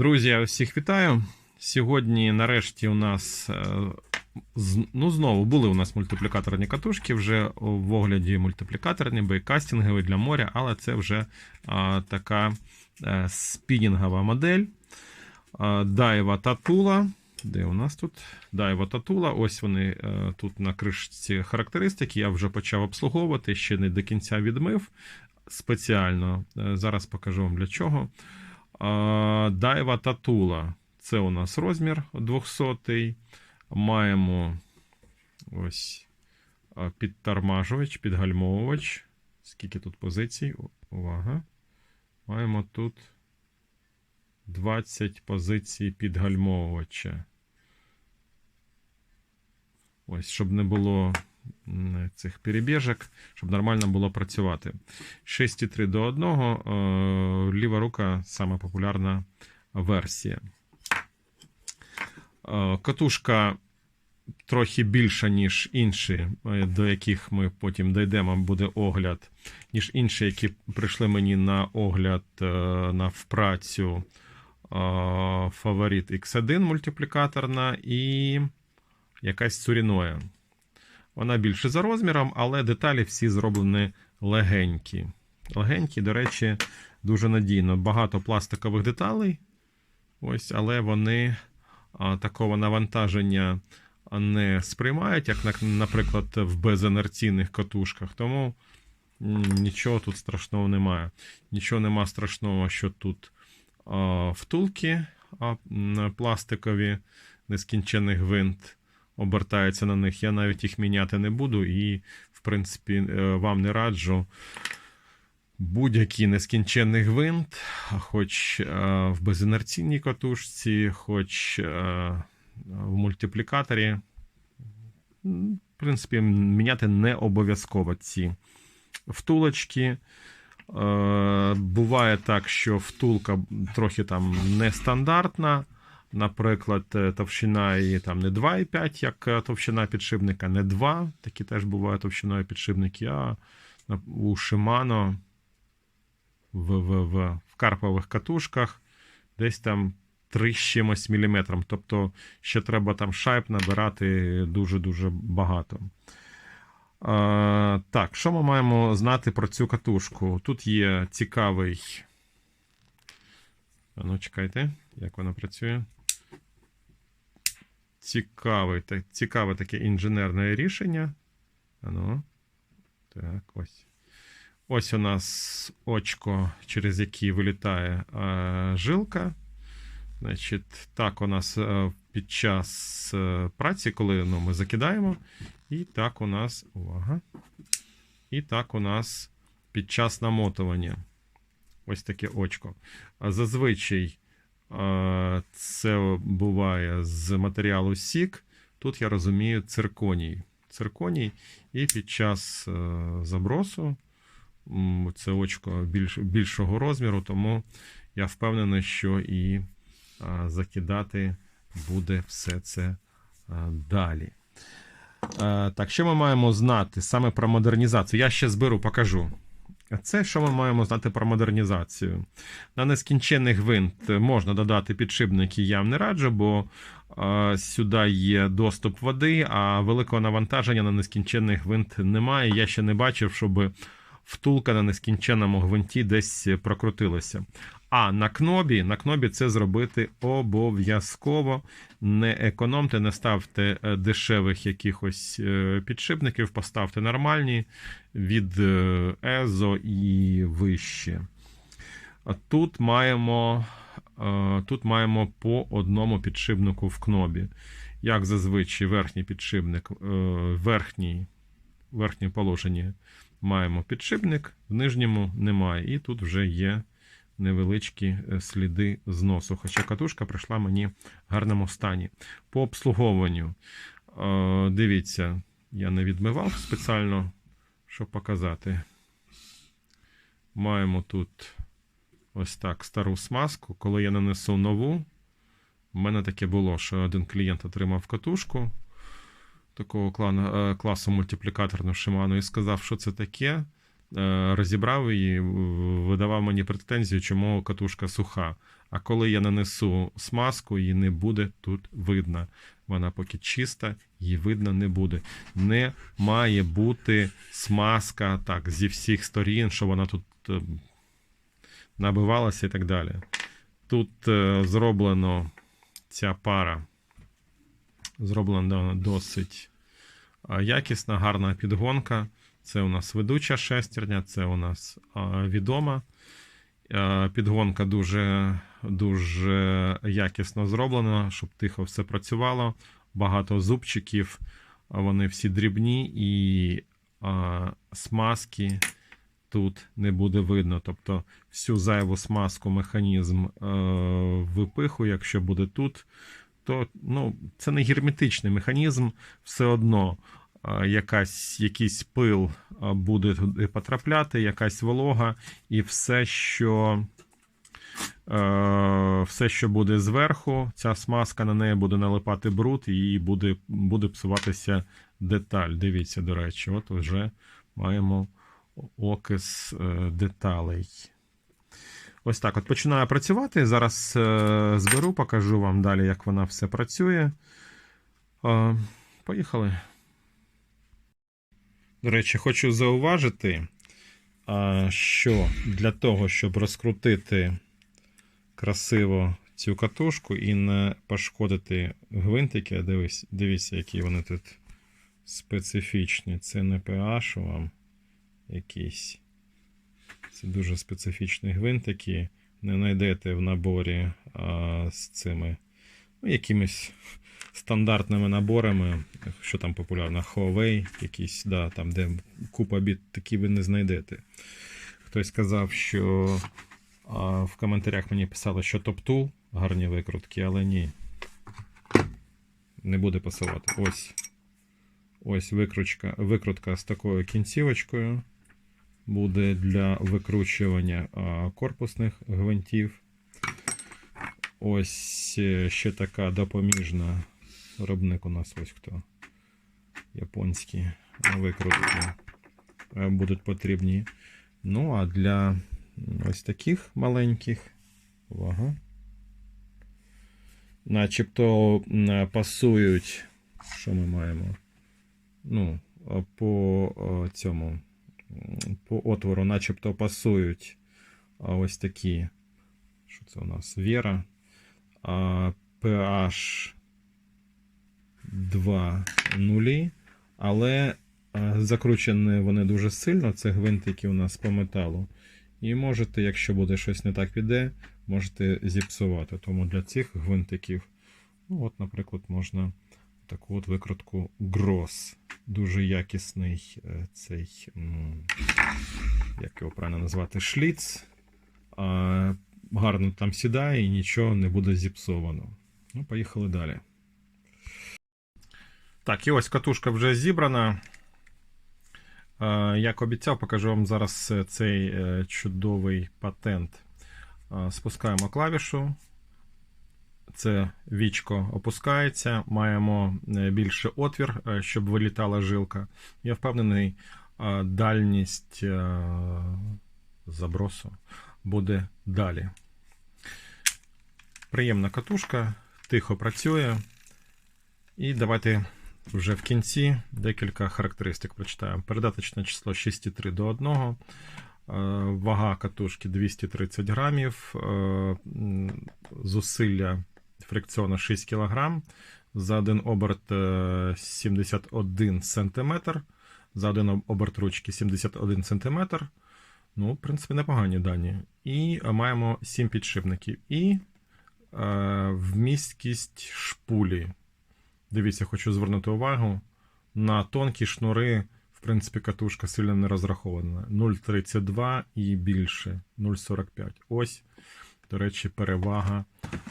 Друзі, я всіх вітаю. Сьогодні, нарешті, у нас е, ну, знову були у нас мультиплікаторні катушки вже в огляді мультиплікаторні, бейкастингові для моря, але це вже а, така е, спінінгова модель. А, Дайва Татула. Де у нас тут? Дайва Татула. Ось вони е, тут на кришці характеристики. Я вже почав обслуговувати, ще не до кінця відмив спеціально. Е, Зараз покажу вам для чого. Дайва Татула. Це у нас розмір 200. Маємо ось підтормажувач, підгальмовувач. Скільки тут позицій? Увага. Маємо тут 20 позицій підгальмовувача. Ось, щоб не було цих перебіжок, щоб нормально було працювати. 6,3 до 1. е, Ліва рука сама популярна версія. Е, Катушка трохи більша, ніж інші, е, до яких ми потім дійдемо, буде огляд, ніж інші, які прийшли мені на огляд на впрацю Фаворит X1 мультиплікаторна і якась Цуріноя. Вона більше за розміром, але деталі всі зроблені легенькі. Легенькі, до речі, дуже надійно. Багато пластикових деталей. Ось, але вони такого навантаження не сприймають, як, на- наприклад, в безінерційних катушках. Тому нічого тут страшного немає. Нічого нема страшного, що тут втулки пластикові, нескінчений гвинт обертається на них. Я навіть їх міняти не буду і, в принципі, е, вам не раджу. Будь-який нескінченний гвинт, хоч е, в безінерційній катушці, хоч е, в мультиплікаторі. В принципі, міняти не обов'язково ці втулочки. Буває так, що втулка трохи там нестандартна. Наприклад, е, товщина її там не 2,5, як е, товщина підшипника, не 2. Такі теж бувають товщиною підшипники, а у Shimano в, в, в, в карпових катушках десь там 3 з чимось міліметром. Тобто ще треба там шайб набирати дуже-дуже багато. А, так, що ми маємо знати про цю катушку? Тут є цікавий. Ну, чекайте, як вона працює. Цікавий, так, цікаве таке інженерне рішення. Ану. Так, ось. Ось у нас очко, через яке вилітає е, жилка. Значить, так у нас е, під час е, праці, коли ну, ми закидаємо. І так у нас. Увага. І так у нас під час намотування. Ось таке очко. Зазвичай це буває з матеріалу сік. Тут я розумію цирконій. Цирконій, і під час е, забросу це очко більш, більшого розміру, тому я впевнений, що і закидати буде все це далі. Так, що ми маємо знати саме про модернізацію? Я ще зберу, покажу. Це що ми маємо знати про модернізацію. На нескінчений гвинт можна додати підшипники, я не раджу, бо е, сюди є доступ води, а великого навантаження на нескінчений гвинт немає. Я ще не бачив, щоб втулка на нескінченому гвинті десь прокрутилася. А на кнобі, на кнобі це зробити обов'язково. Не економте, не ставте е, дешевих якихось е, підшипників, поставте нормальні від е, Езо і вище. Тут маємо, тут маємо по одному підшипнику в кнобі. Як зазвичай, верхній підшипник, верхній, верхнє положення маємо підшипник, в нижньому немає. І тут вже є невеличкі е, сліди зносу. Хоча катушка прийшла мені в гарному стані. По обслуговуванню. Е, Дивіться, я не відмивав спеціально, щоб показати. Маємо тут ось так стару смазку. Коли я нанесу нову, в мене таке було, що один клієнт отримав катушку такого клану, е, класу мультиплікаторну Shimano і сказав, що це таке. Е, Розібрав її, видавав мені претензію, чому катушка суха. А коли я нанесу смазку, її не буде тут видно. Вона поки чиста, її видно не буде. Не має бути смазка так зі всіх сторін, що вона тут е, набивалася і так далі. Тут зроблено ця пара зроблена досить якісна, гарна підгонка. Це у нас ведуча шестерня, це у нас відома. Підгонка дуже, дуже якісно зроблена, щоб тихо все працювало. Багато зубчиків, вони всі дрібні, і смазки тут не буде видно. Тобто всю зайву смазку механізм е, випихує, якщо буде тут, то ну, це не герметичний механізм, все одно якась, якийсь пил буде туди потрапляти, якась волога, і все, що. Все, що буде зверху, ця смазка на неї буде налипати бруд і буде, буде псуватися деталь. Дивіться, до речі, от вже маємо окис е, деталей. Ось так от починаю працювати. Зараз е, зберу, покажу вам далі, як вона все працює. Е, Поїхали. До речі, хочу зауважити, е, що для того, щоб розкрутити красиво цю катушку і не пошкодити гвинтики, дивись, дивіться, які вони тут специфічні. Це не PH вам якісь. Це дуже специфічні гвинтики. Не знайдете в наборі а, з цими ну, якимись стандартними наборами, що там популярно, Huawei, якісь, да, там, де купа біт, такі ви не знайдете. Хтось сказав, що а, в коментарях мені писали, що топ-тул гарні викрутки, але ні. Не буде пасувати. Ось. Ось викрутка, викрутка з такою кінцівочкою буде для викручування корпусних гвинтів. Ось е, ще така допоміжна виробник у нас ось хто. Японські викрутки е, будуть потрібні. Ну, а для ось таких маленьких. Увага. Начебто пасують. Що ми маємо? Ну, по цьому по отвору, начебто пасують ось такі. Що це у нас? Вера. PH 2 нулі, але закручені вони дуже сильно. Це гвинтики у нас по металу. І можете, якщо буде щось не так піде, можете зіпсувати. Тому для цих гвинтиків, ну от, наприклад, можна таку от викрутку Gross. Дуже якісний е, цей, як його правильно назвати, шліц. Гарно там сідає і нічого не буде зіпсовано. Ну, поїхали далі. Так, і ось катушка вже зібрана. Як обіцяв, покажу вам зараз е, цей е, чудовий патент. Спускаємо клавішу. Це вічко опускається, маємо е, більше отвір, е, щоб вилітала жилка. Я впевнений, е, дальність забросу буде далі. Приємна катушка, тихо працює. І давайте вже в кінці декілька характеристик прочитаємо. Передаточне число 6,3 до 1. е, Вага катушки 230 грамів. Зусилля фрикціону 6 кг. За один оберт е, 71 см. За один оберт ручки 71 см. Ну, в принципі, непогані дані. І е, маємо 7 підшипників. І е, вмісткість шпулі. Дивіться, хочу звернути увагу. На тонкі шнури, в принципі, катушка сильно не розрахована. 0,32 і більше 0,45. Ось, до речі, перевага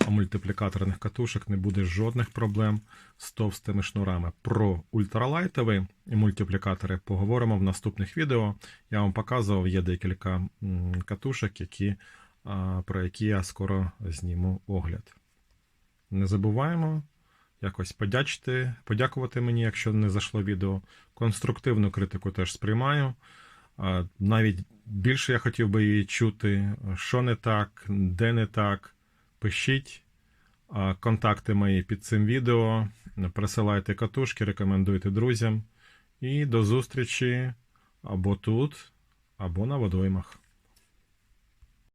мультиплікаторних катушок. Не буде жодних проблем з товстими шнурами. Про ультралайтові мультиплікатори поговоримо в наступних відео. Я вам показував, є декілька катушок, які, про які я скоро зніму огляд. Не забуваємо якось подячити, подякувати мені, якщо не зайшло відео. Конструктивну критику теж сприймаю. Навіть більше я хотів би її чути, що не так, де не так. пишіть. Контакти мої під цим відео. Присилайте катушки, рекомендуйте друзям. І до зустрічі або тут, або на водоймах.